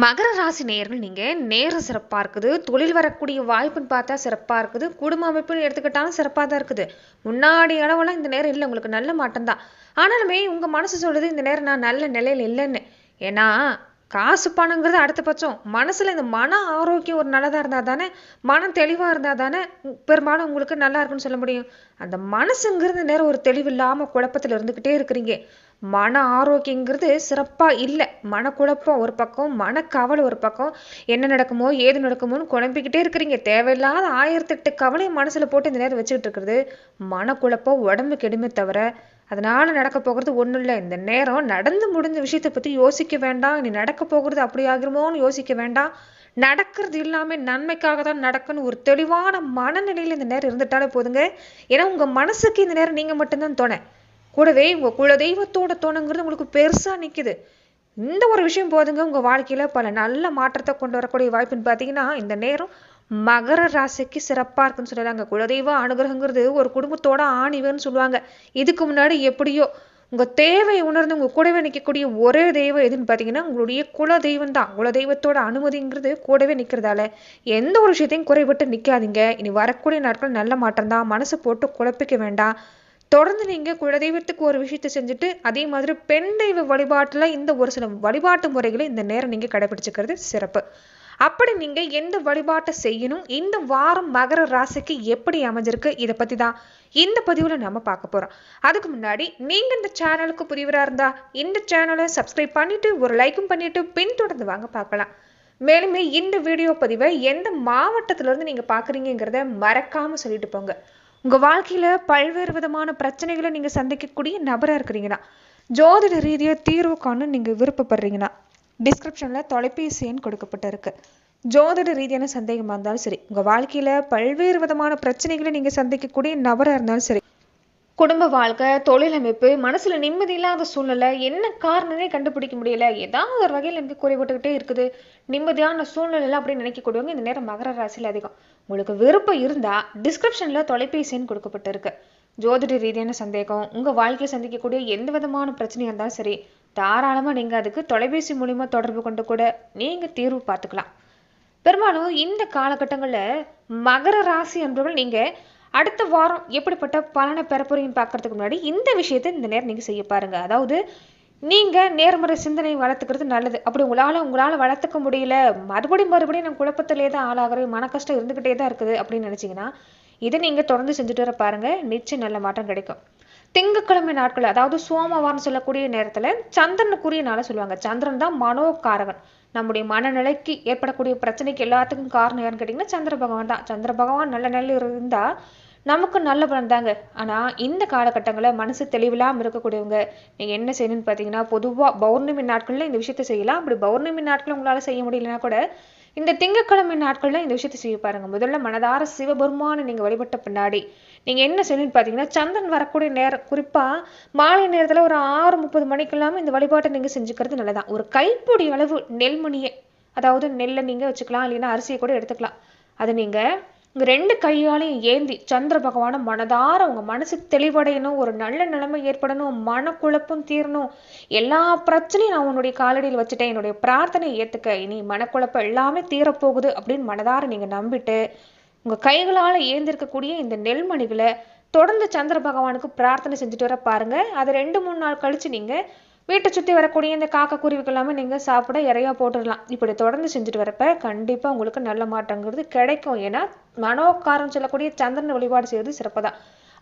மகர ராசி நேர்கள் நீங்கள் நேரம் சிறப்பாக இருக்குது. தொழில் வரக்கூடிய வாய்ப்புன்னு பார்த்தா சிறப்பாக இருக்குது. குடும்ப அமைப்புன்னு எடுத்துக்கிட்டாலும் சிறப்பாக தான் இருக்குது. முன்னாடி அளவெல்லாம் இந்த நேரம் இல்லை. உங்களுக்கு நல்ல மாட்டம்தான் ஆனாலுமே உங்கள் மனசு சொல்லுது இந்த நேரம் நான் நல்ல நிலையில் இல்லைன்னு. ஏன்னா காசு பணங்கிறது அடுத்த பட்சம். மனசில் இந்த மன ஆரோக்கியம் ஒரு நல்லதாக இருந்தால் தானே மனம் தெளிவாக இருந்தால் தானே பெரும்பாலும் உங்களுக்கு நல்லா இருக்குன்னு சொல்ல முடியும். அந்த மனசுங்கிறது நேரம் ஒரு தெளிவு இல்லாமல் குழப்பத்தில் இருந்துக்கிட்டே இருக்கிறீங்க. மன ஆரோக்கியங்கிறது சிறப்பாக இல்லை. மனக்குழப்பம் ஒரு பக்கம் மனக்கவலை ஒரு பக்கம். என்ன நடக்குமோ ஏது நடக்குமோன்னு குழம்பிக்கிட்டே இருக்கிறீங்க. தேவையில்லாத ஆயிரத்தெட்டு கவலை மனசில் போட்டு இந்த நேரம் வச்சுக்கிட்டு இருக்கிறது மனக்குழப்பம் உடம்பு கெடுமே தவிர. அதனால் நடக்க போகிறது ஒன்றும் இல்லை. இந்த நேரம் நடந்து முடிஞ்ச விஷயத்தை பற்றி யோசிக்க வேண்டாம். நீ நடக்க போகிறது அப்படி ஆகிருமோன்னு யோசிக்க வேண்டாம். நடக்கிறது எல்லாமே நன்மைக்காக தான் நடக்குன்னு ஒரு தெளிவான மனநிலையில் இந்த நேரம் இருந்துட்டாலே போதுங்க. ஏன்னா உங்கள் மனசுக்கு இந்த நேரம் நீங்கள் மட்டும்தான் துணை. கூடவே உங்கள் குல தெய்வத்தோட துணைங்கிறது உங்களுக்கு பெருசாக நிற்குது இந்த ஒரு விஷயம் போதுங்க உங்கள் வாழ்க்கையில் பல நல்ல மாற்றத்தை கொண்டு வரக்கூடிய வாய்ப்புன்னு பார்த்தீங்கன்னா இந்த நேரம் மகர ராசிக்கு சிறப்பாக இருக்குன்னு சொல்லலாங்க. குலதெய்வ அனுகிரகங்கிறது ஒரு குடும்பத்தோட ஆணிவேன்னு சொல்லுவாங்க. இதுக்கு முன்னாடி எப்படியோ உங்கள் தேவை உணர்ந்து உங்கள் கூடவே நிற்கக்கூடிய ஒரே தெய்வம் எதுன்னு பார்த்தீங்கன்னா உங்களுடைய குல தெய்வம் தான். குல தெய்வத்தோட அனுமதிங்கிறது கூடவே நிற்கிறதால எந்த ஒரு விஷயத்தையும் குறைபட்டு நிற்காதீங்க இனி வரக்கூடிய நாட்கள் நல்ல மாற்றம் தான் மனசு போட்டு குழப்பிக்க வேண்டாம். தொடர்ந்து நீங்கள் குலதெய்வத்துக்கு ஒரு விஷயத்தை செஞ்சுட்டு அதே மாதிரி பெண் தெய்வ வழிபாட்டில் இந்த ஒரு சில வழிபாட்டு முறைகளை இந்த நேரம் நீங்கள் கடைபிடிச்சிக்கிறது சிறப்பு. அப்படி நீங்கள் எந்த வழிபாட்டை செய்யணும் இந்த வாரம் மகர ராசிக்கு எப்படி அமைஞ்சிருக்கு இதை பற்றி தான் இந்த பதிவில் நம்ம பார்க்க போகிறோம் அதுக்கு முன்னாடி நீங்கள் இந்த சேனலுக்கு புதியவராக இருந்தால் இந்த சேனலை சப்ஸ்கிரைப் பண்ணிவிட்டு ஒரு லைக்கும் பண்ணிவிட்டு பின்தொடர்ந்து வாங்க பார்க்கலாம். மேலுமே இந்த வீடியோ பதிவை எந்த மாவட்டத்திலேருந்து நீங்கள் பார்க்குறீங்கிறத மறக்காமல் சொல்லிட்டு போங்க. உங்கள் வாழ்க்கையில் பல்வேறு விதமான பிரச்சனைகளை நீங்கள் சந்திக்கக்கூடிய நபராக இருக்கிறீங்கன்னா ஜோதிட ரீதியாக தீர்வு காண நீங்கள் விருப்பப்படுறீங்கன்னா டிஸ்கிரிப்ஷனில் தொலைபேசி எண் கொடுக்கப்பட்டிருக்கு. ஜோதிட ரீதியான சந்தேகமாக இருந்தாலும் சரி உங்கள் வாழ்க்கையில் பல்வேறு விதமான பிரச்சனைகளை நீங்கள் சந்திக்கக்கூடிய நபராக இருந்தாலும் சரி குடும்ப வாழ்க்கை தொழிலமைப்பு மனசில் மனசுல நிம்மதி இல்லாத சூழ்நிலை என்ன காரணமே கண்டுபிடிக்க முடியல. ஏதாவது ஒரு வகையில் எனக்கு குறைபட்டுக்கிட்டே இருக்குது. நிம்மதியான சூழ்நிலை அப்படின்னு நினைக்கக்கூடியவங்க இந்த நேரம் மகர ராசியில் அதிகம். உங்களுக்கு விருப்பம் இருந்தா டிஸ்கிரிப்ஷனில் தொலைபேசின்னு கொடுக்கப்பட்டிருக்கு. ஜோதிட ரீதியான சந்தேகம் உங்க வாழ்க்கையில் சந்திக்கக்கூடிய எந்த விதமான பிரச்சனையா இருந்தாலும் சரி தாராளமா நீங்க அதுக்கு தொலைபேசி மூலியமா தொடர்பு கொண்டு கூட நீங்க தீர்வு பார்த்துக்கலாம். பெரும்பாலும் இந்த காலகட்டங்களில் மகர ராசி என்பவர்கள் நீங்கள் அடுத்த வாரம் எப்படிப்பட்ட பலனை பெற போறீங்கன்னு பார்க்கறதுக்கு முன்னாடி இந்த விஷயத்தை இந்த நேரம் நீங்கள் செய்ய பாருங்க. அதாவது நீங்கள் நேர்மறை சிந்தனை வளர்த்துக்கிறது நல்லது. அப்படி உங்களால் உங்களால் வளர்த்துக்க முடியல. மறுபடியும் மறுபடியும் நான் குழப்பத்திலே தான் ஆளாகிறேன். மன கஷ்டம் இருந்துக்கிட்டே தான் இருக்குது அப்படின்னு நினச்சிங்கன்னா இதை நீங்கள் தொடர்ந்து செஞ்சுட்டு வர பாருங்கள் நிச்சயம் நல்ல மாற்றம் கிடைக்கும். திங்கட்கிழமை நாட்கள் அதாவது சோமவாரம் சொல்லக்கூடிய நேரத்தில் சந்திரனுக்குரிய நாளை சொல்லுவாங்க. சந்திரன் தான் மனோகாரகன். நம்முடைய மனநிலைக்கு ஏற்படக்கூடிய பிரச்சனைக்கு எல்லாத்துக்கும் காரணம் யாருன்னு கேட்டிங்கன்னா சந்திர பகவான் தான். சந்திர பகவான் நல்ல நிலையில் இருந்தால் நமக்கு நல்ல பலன் தாங்க. ஆனால் இந்த காலகட்டங்களில் மனசு தெளிவில்லாமல் இருக்கக்கூடியவங்க நீங்கள் என்ன செய்யணும்னு பார்த்தீங்கன்னா பொதுவாக பௌர்ணமி நாட்களில் இந்த விஷயத்தை செய்யலாம். அப்படி பௌர்ணமி நாட்கள் உங்களால் செய்ய முடியலனா கூட இந்த திங்கட்கிழமை நாட்களில் இந்த விஷயத்தை செய்ய பாருங்க. முதல்ல மனதார சிவபெருமானை நீங்கள் வழிபட்ட பின்னாடி நீங்க என்ன செய்யணும்னு பார்த்தீங்கன்னா சந்திரன் வரக்கூடிய நேரம் குறிப்பா மாலை நேரத்துல ஒரு ஆறு முப்பது மணிக்கெல்லாம் இந்த வழிபாட்டை நீங்க செஞ்சுக்கிறது நல்லதான் ஒரு கைப்பொடி அளவு நெல்மணியை அதாவது நெல்லை நீங்க வச்சுக்கலாம் இல்லைன்னா அரிசியை கூட எடுத்துக்கலாம். அதை நீங்க உங்கள் ரெண்டு கையாலையும் ஏந்தி சந்திர பகவானை மனதார உங்கள் மனசு தெளிவடையணும் ஒரு நல்ல நிலைமை ஏற்படணும் மனக்குழப்பம் தீரணும் எல்லா பிரச்சனையும் நான் உன்னுடைய காலடியில் வச்சுட்டேன் என்னுடைய பிரார்த்தனை ஏத்துக்க இனி மனக்குழப்பம் எல்லாமே தீரப்போகுது அப்படின்னு மனதார நீங்க நம்பிட்டு உங்க கைகளால் ஏந்திருக்கக்கூடிய இந்த நெல்மணிகளை தொடர்ந்து சந்திர பகவானுக்கு பிரார்த்தனை செஞ்சுட்டு வர பாருங்க. அது ரெண்டு மூணு நாள் கழிச்சு நீங்க வீட்டை சுற்றி வரக்கூடிய இந்த காக்கா குருவிக்கு எல்லாமே நீங்கள் சாப்பிட இறையா போட்டுடலாம். இப்படி தொடர்ந்து செஞ்சுட்டு வரப்ப கண்டிப்பாக உங்களுக்கு நல்ல மாற்றங்கிறது கிடைக்கும். ஏன்னா மனோக்காரம் சொல்லக்கூடிய சந்திரன் வழிபாடு செய்வது சிறப்புதான்.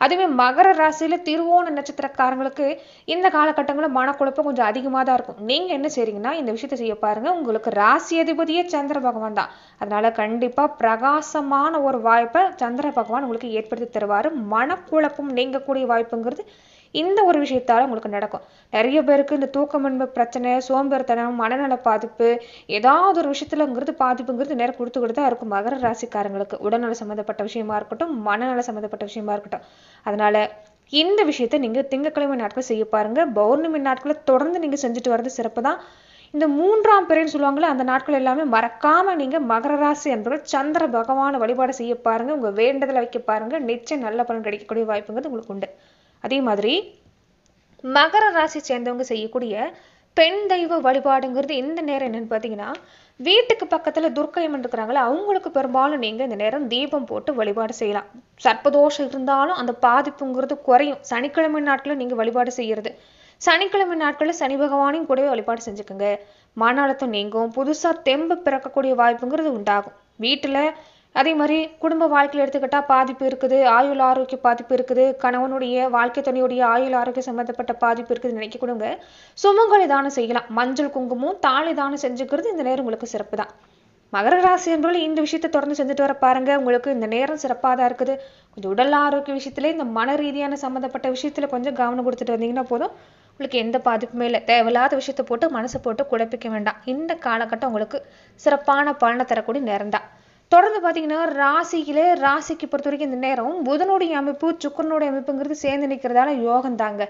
அதுவே மகர ராசியில திருவோண நட்சத்திரக்காரங்களுக்கு இந்த காலகட்டங்களில் மனக்குழப்பம் கொஞ்சம் அதிகமாக தான் இருக்கும். நீங்க என்ன செய்றீங்கன்னா இந்த விஷயத்தை செய்ய பாருங்க. உங்களுக்கு ராசி அதிபதியே சந்திர பகவான் தான். அதனால கண்டிப்பா பிரகாசமான ஒரு வாய்ப்பை சந்திர பகவான் உங்களுக்கு ஏற்படுத்தி தருவாரு. மனக்குழப்பம் நீங்கக்கூடிய வாய்ப்புங்கிறது இந்த ஒரு விஷயத்தால உங்களுக்கு நடக்கும். நிறைய பேருக்கு இந்த தூக்கமின்மை பிரச்சனை சோம்பேறித்தனம் மனநல பாதிப்பு ஏதாவது ஒரு விஷயத்துலங்கிறது பாதிப்புங்கிறது நேரம் கொடுத்துக்கிட்டு தான் இருக்கும் மகர ராசிக்காரங்களுக்கு. உடல்நல சம்மந்தப்பட்ட விஷயமா இருக்கட்டும் மனநல சம்மந்தப்பட்ட விஷயமா இருக்கட்டும். அதனால இந்த விஷயத்த நீங்க திங்கட்கிழமை நாட்கள் செய்ய பாருங்க. பௌர்ணமி நாட்களை தொடர்ந்து நீங்க செஞ்சுட்டு வர்றது சிறப்பு தான். இந்த மூன்றாம் பிறைன்னு சொல்லுவாங்கல்ல அந்த நாட்கள் எல்லாமே மறக்காம நீங்க மகர ராசி என்பவர்கள் சந்திர பகவான வழிபாடு செய்ய பாருங்க. உங்க வேண்டதில் வைக்க பாருங்க. நிச்சயம் நல்ல பலன் கிடைக்கக்கூடிய வாய்ப்புங்கிறது உங்களுக்கு உண்டு. அதே மாதிரி மகர ராசி சேர்ந்தவங்க செய்யக்கூடிய பெண் தெய்வ வழிபாடுங்கிறது இந்த நேரம் என்னன்னு பார்த்தீங்கன்னா வீட்டுக்கு பக்கத்தில் துர்க்கையம்மன் இருக்கிறாங்களே அவங்களுக்கு பெரும்பாலும் நீங்கள் இந்த நேரம் தீபம் போட்டு வழிபாடு செய்யலாம். சர்ப்பதோஷம் இருந்தாலும் அந்த பாதிப்புங்கிறது குறையும். சனிக்கிழமை நாட்களில் நீங்கள் வழிபாடு செய்யறது. சனிக்கிழமை நாட்களில் சனி பகவானையும் கூடவே வழிபாடு செஞ்சுக்கோங்க. மன அழுத்தம் நீங்கும். புதுசாக தெம்பு பிறக்கக்கூடிய வாய்ப்புங்கிறது உண்டாகும். வீட்டில் அதே மாதிரி குடும்ப வாழ்க்கையில் எடுத்துக்கிட்டால் பாதிப்பு இருக்குது ஆயுள் ஆரோக்கிய பாதிப்பு இருக்குது கணவனுடைய வாழ்க்கை துணையுடைய ஆயுள் ஆரோக்கிய சம்மந்தப்பட்ட பாதிப்பு இருக்குது நினைக்க கொடுங்க சுமங்கலி தானம் செய்யலாம். மஞ்சள் குங்குமம் தாலி தானம் செஞ்சுக்கிறது இந்த நேரம் உங்களுக்கு சிறப்பு தான் மகர ராசி என்பவர்கள் இந்த விஷயத்தை தொடர்ந்து செஞ்சுட்டு வர பாருங்க. உங்களுக்கு இந்த நேரம் சிறப்பாக தான் இருக்குது. கொஞ்சம் உடல் ஆரோக்கிய விஷயத்துல இந்த மன ரீதியான சம்மந்தப்பட்ட விஷயத்துல கொஞ்சம் கவனம் கொடுத்துட்டு வந்தீங்கன்னா போதும். உங்களுக்கு எந்த பாதிப்புமே இல்லை. தேவையில்லாத விஷயத்தை போட்டு மனசை போட்டு குழப்பிக்க வேண்டாம். இந்த காலகட்டம் உங்களுக்கு சிறப்பான பலனை தரக்கூடிய நேரம் தான் தொடர்ந்து பார்த்தீங்கன்னா ராசியிலே ராசிக்கு பொறுத்த வரைக்கும் இந்த நேரம் புதனுடைய அமைப்பு சுக்கரனுடைய அமைப்புங்கிறது சேர்ந்து நிற்கிறதால யோகம் தாங்க.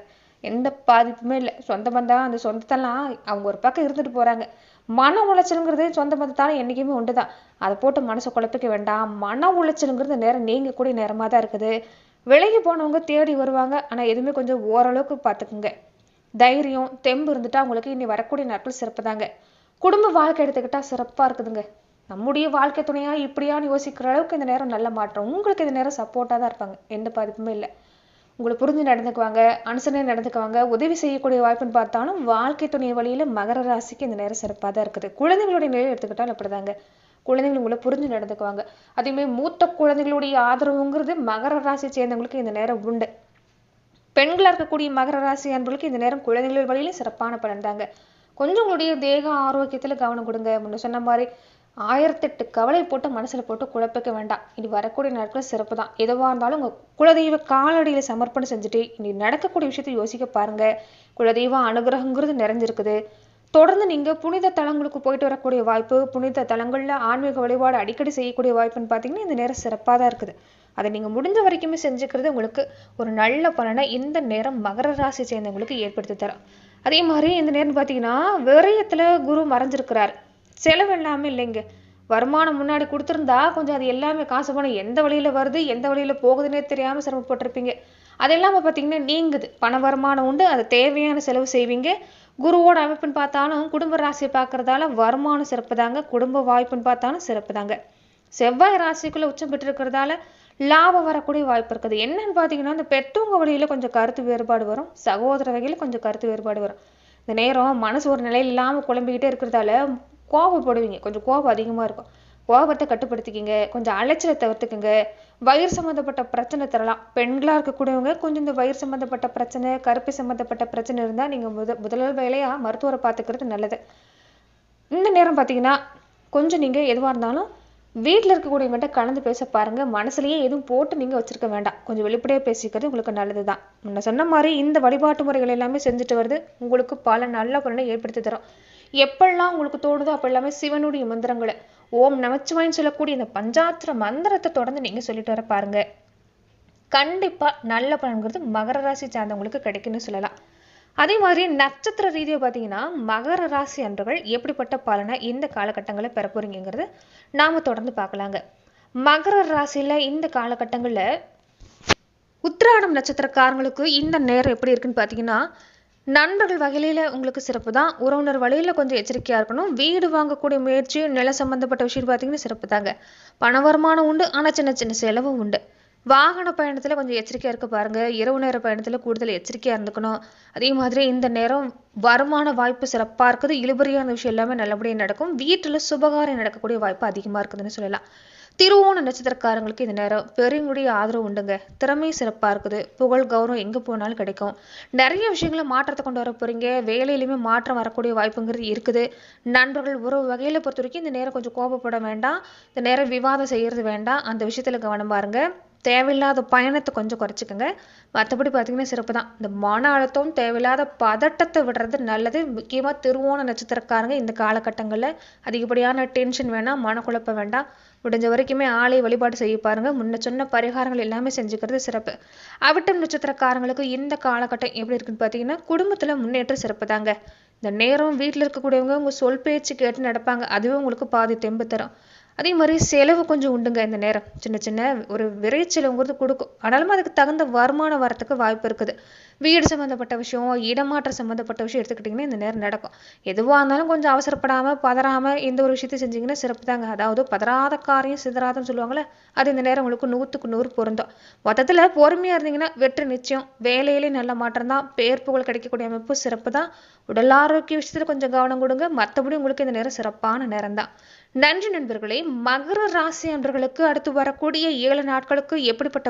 எந்த பாதிப்புமே இல்லை. சொந்த பந்தம் அந்த சொந்தத்தெல்லாம் அவங்க ஒரு பக்கம் இருந்துட்டு போறாங்க. மன உளைச்சலுங்கிறது சொந்த பந்தத்தால என்றைக்குமே உண்டு தான் அதை போட்டு மனசை குழப்பிக்க வேண்டாம். மன உளைச்சலுங்கிறது நேரம் நீங்க கூடிய நேரமாக தான் இருக்குது. விலகி போனவங்க தேடி வருவாங்க. ஆனால் எதுவுமே கொஞ்சம் ஓரளவுக்கு பார்த்துக்குங்க தைரியம் தெம்பு இருந்துட்டா உங்களுக்கு இனி வரக்கூடிய நாட்கள் சிறப்பு தாங்க குடும்ப வாழ்க்கை எடுத்துக்கிட்டா சிறப்பா இருக்குதுங்க. நம்முடைய வாழ்க்கை துணையா இப்படியான்னு யோசிக்கிற அளவுக்கு இந்த நேரம் நல்ல மாற்றம். உங்களுக்கு இந்த நேரம் சப்போர்ட்டாக தான் இருப்பாங்க. எந்த பாதிப்புமே இல்லை. உங்களை புரிஞ்சு நடந்துக்குவாங்க அனுசரணை நடந்துக்குவாங்க உதவி செய்யக்கூடிய வாய்ப்புன்னு பார்த்தாலும் வாழ்க்கை துணை வழியில மகர ராசிக்கு இந்த நேரம் சிறப்பாக தான் இருக்குது. குழந்தைங்களுடைய நிலையை எடுத்துக்கிட்டாலும் அப்படிதாங்க. குழந்தைகள் உங்களை புரிஞ்சு நடந்துக்குவாங்க. அதேமாதிரி மூத்த குழந்தைகளுடைய ஆதரவுங்கிறது மகர ராசி சேர்ந்தவங்களுக்கு இந்த நேரம் உண்டு. பெண்களா இருக்கக்கூடிய மகர ராசி அன்பர்களுக்கு இந்த நேரம் குழந்தைகள் வழியில சிறப்பான பலன் தாங்க. கொஞ்சம் உங்களுடைய தேக ஆரோக்கியத்துல கவனம் கொடுங்க. முன்ன சொன்ன மாதிரி ஆயிரத்தெட்டு கவலை போட்டு மனசில் போட்டு குழப்பிக்க வேண்டாம். இனி வரக்கூடிய நாட்கள் சிறப்பு தான் எதுவாக இருந்தாலும் உங்கள் குலதெய்வ காலடியில் சமர்ப்பணம் செஞ்சுட்டு இனி நடக்கக்கூடிய விஷயத்தை யோசிக்க பாருங்க. குலதெய்வ அனுகிரகங்கிறது நிறைஞ்சிருக்குது. தொடர்ந்து நீங்கள் புனித தலங்களுக்கு போயிட்டு வரக்கூடிய வாய்ப்பு புனித தலங்களில் ஆன்மீக வழிபாடு அடிக்கடி செய்யக்கூடிய வாய்ப்புன்னு பார்த்தீங்கன்னா இந்த நேரம் சிறப்பாக தான் இருக்குது. அதை நீங்கள் முடிஞ்ச வரைக்குமே செஞ்சுக்கிறது உங்களுக்கு ஒரு நல்ல பலனை இந்த நேரம் மகர ராசி சேர்ந்தவங்களுக்கு ஏற்படுத்தி தரும். அதே மாதிரி இந்த நேரம் பார்த்தீங்கன்னா விரயத்தில் குரு மறைஞ்சிருக்கிறார். செலவு எல்லாமே இல்லைங்க. வருமானம் முன்னாடி கொடுத்துருந்தா கொஞ்சம் அது எல்லாமே காசு பணம் எந்த வழியில் வருது எந்த வழியில் போகுதுன்னே தெரியாமல் சிரமப்பட்டிருப்பீங்க. அது இல்லாமல் பார்த்தீங்கன்னா நீங்குது. பண வருமானம் உண்டு அது தேவையான செலவு செய்வீங்க. குருவோட அமைப்புன்னு பார்த்தாலும் குடும்ப ராசியை பார்க்குறதால வருமானம் சிறப்பு தாங்க குடும்ப வாய்ப்புன்னு பார்த்தாலும் சிறப்பு தாங்க செவ்வாய் ராசிக்குள்ளே உச்சம் பெற்றிருக்கிறதால லாபம் வரக்கூடிய வாய்ப்பு இருக்குது. என்னன்னு பார்த்தீங்கன்னா இந்த பெற்றவங்க வழியில் கொஞ்சம் கருத்து வேறுபாடு வரும். சகோதர வகையில் கொஞ்சம் கருத்து வேறுபாடு வரும். இந்த நேரம் மனசு ஒரு நிலையில் இல்லாமல் குழம்பிக்கிட்டே இருக்கிறதால கோபப்படுவீங்க கொஞ்சம் கோபம் அதிகமா இருக்கும். கோபத்தை கட்டுப்படுத்திக்கிங்க. கொஞ்சம் அலைச்சலை தவிர்த்துக்குங்க. வயிறு சம்மந்தப்பட்ட பிரச்சனை தரலாம். பெண்களா இருக்கக்கூடியவங்க கொஞ்சம் இந்த வயிறு சம்மந்தப்பட்ட பிரச்சனை கருப்பை சம்மந்தப்பட்ட பிரச்சனை இருந்தா நீங்க முத முதல் வேலையாக மருத்துவரை பார்த்துக்கிறது நல்லது. இந்த நேரம் பார்த்தீங்கன்னா கொஞ்சம் நீங்க எதுவா இருந்தாலும் வீட்டில் இருக்கக்கூடியவங்ககிட்ட கலந்து பேச பாருங்க. மனசுலயே எதுவும் போட்டு நீங்க வச்சிருக்க வேண்டாம். கொஞ்சம் வெளிப்படையா பேசிக்கிறது உங்களுக்கு நல்லதுதான் முன்ன சொன்ன மாதிரி இந்த வழிபாட்டு முறைகள் எல்லாமே செஞ்சுட்டு வருது. உங்களுக்கு பல நல்ல பலனை ஏற்படுத்தி தரும். எப்பெல்லாம் உங்களுக்கு தோணுதோ அப்ப எல்லாமே சிவனுடைய மந்திரங்களை ஓம் நமச்சிவாயின்னு சொல்லக்கூடிய இந்த பஞ்சாத்திர மந்திரத்தை தொடர்ந்து நீங்க சொல்லிட்டு வர பாருங்க. கண்டிப்பா நல்ல பலன்கிறது மகர ராசி சார்ந்தவங்களுக்கு கிடைக்கும்னு சொல்லலாம். அதே மாதிரி நட்சத்திர ரீதியை பார்த்தீங்கன்னா மகர ராசி அன்பர்கள் எப்படிப்பட்ட பலனை இந்த காலகட்டங்களில் பெற போறீங்கிறது நாம தொடர்ந்து பார்க்கலாங்க. மகர ராசியில இந்த காலகட்டங்களில் உத்திராடம் நட்சத்திரக்காரங்களுக்கு இந்த நேரம் எப்படி இருக்குன்னு பார்த்தீங்கன்னா நண்பர்கள் வகையில உங்களுக்கு சிறப்பு தான். உறவினர் வழியில கொஞ்சம் எச்சரிக்கையாக இருக்கணும். வீடு வாங்கக்கூடிய முயற்சி நில சம்பந்தப்பட்ட விஷயம் பார்த்தீங்கன்னா சிறப்பு தாங்க. பண வருமானம் உண்டு. ஆனால் சின்ன சின்ன செலவும் உண்டு. வாகன பயணத்தில் கொஞ்சம் எச்சரிக்கையாக இருக்க பாருங்க. இரவு நேர பயணத்தில் கூடுதல் எச்சரிக்கையாக இருந்துக்கணும். அதே மாதிரி இந்த நேரம் வருமான வாய்ப்பு சிறப்பாக இருக்குது. இழுபறியான விஷயம் எல்லாமே நல்லபடியாக நடக்கும். வீட்டில் சுபகாரியம் நடக்கக்கூடிய வாய்ப்பு அதிகமாக இருக்குதுன்னு சொல்லலாம். திருவோண நட்சத்திரக்காரங்களுக்கு இந்த நேரம் பெரியவங்களுடைய ஆதரவு உண்டுங்க. திறமை சிறப்பாக இருக்குது. புகழ் கௌரவம் எங்கே போனாலும் கிடைக்கும். நிறைய விஷயங்களை மாற்றத்தை கொண்டு வர போகிறீங்க வேலையிலுமே மாற்றம் வரக்கூடிய வாய்ப்புங்கிறது இருக்குது. நண்பர்கள் உறவு வகையில் பொறுத்த வரைக்கும் இந்த நேரம் கொஞ்சம் கோபப்பட வேண்டாம். இந்த நேரம் விவாதம் செய்கிறது வேண்டாம். அந்த விஷயத்தில் கவனம் பாருங்கள் தேவையில்லாத பயணத்தை கொஞ்சம் குறைச்சிக்கோங்க. மற்றபடி பார்த்தீங்கன்னா சிறப்பு தான். இந்த மன அழுத்தம் தேவையில்லாத பதட்டத்தை விடுறது நல்லது. முக்கியமாக திருவோண நட்சத்திரக்காரங்க இந்த காலகட்டங்களில் அதிகப்படியான டென்ஷன் வேணாம் மனக்குழப்பம் வேண்டாம். முடிஞ்ச வரைக்குமே ஆலை வழிபாடு செய்ய பாருங்க. முன்ன சொன்ன பரிகாரங்கள் எல்லாமே செஞ்சுக்கிறது சிறப்பு. அவிட்டம் நட்சத்திரக்காரங்களுக்கு இந்த காலகட்டம் எப்படி இருக்குன்னு பார்த்தீங்கன்னா குடும்பத்துல முன்னேற்றம் சிறப்பு தாங்க. இந்த நேரம் வீட்டில் இருக்கக்கூடியவங்க உங்கள் சொல் பேச்சு கேட்டு நடப்பாங்க. அதுவே உங்களுக்கு பாதி தெம்பு தரும். அதே மாதிரி செலவு கொஞ்சம் உண்டுங்க இந்த நேரம். சின்ன சின்ன ஒரு விரைச்செலவுங்கிறது கொடுக்கும். ஆனாலும் அதுக்கு தகுந்த வருமானம் வரத்துக்கு வாய்ப்பு இருக்குது. வீடு சம்மந்தப்பட்ட விஷயம் இடமாற்றம் சம்மந்தப்பட்ட விஷயம் எடுத்துக்கிட்டிங்கன்னா இந்த நேரம் நடக்கும். எதுவாக இருந்தாலும் கொஞ்சம் அவசரப்படாமல் பதறாமல் எந்த ஒரு விஷயத்தையும் செஞ்சிங்கன்னா சிறப்பு தாங்க. அதாவது பதறாத காரியம் சிதறாதன்னு சொல்லுவாங்களே அது இந்த நேரம் உங்களுக்கு நூற்றுக்கு நூறு பொருந்தும். மொத்தத்தில் பொறுமையாக இருந்தீங்கன்னா வெற்றி நிச்சயம். வேலையிலே நல்ல மாற்றம் தான். பேர் புகழ் கிடைக்கக்கூடிய அமைப்பு சிறப்பு தான். உடல் ஆரோக்கிய விஷயத்தில் கொஞ்சம் கவனம் கொடுங்க. மற்றபடி உங்களுக்கு இந்த நேரம் சிறப்பான நேரம் தான். நன்றி நண்பர்களே மகர ராசி அன்பர்களுக்கு அடுத்து வரக்கூடிய ஏழு நாட்களுக்கு எப்படிப்பட்ட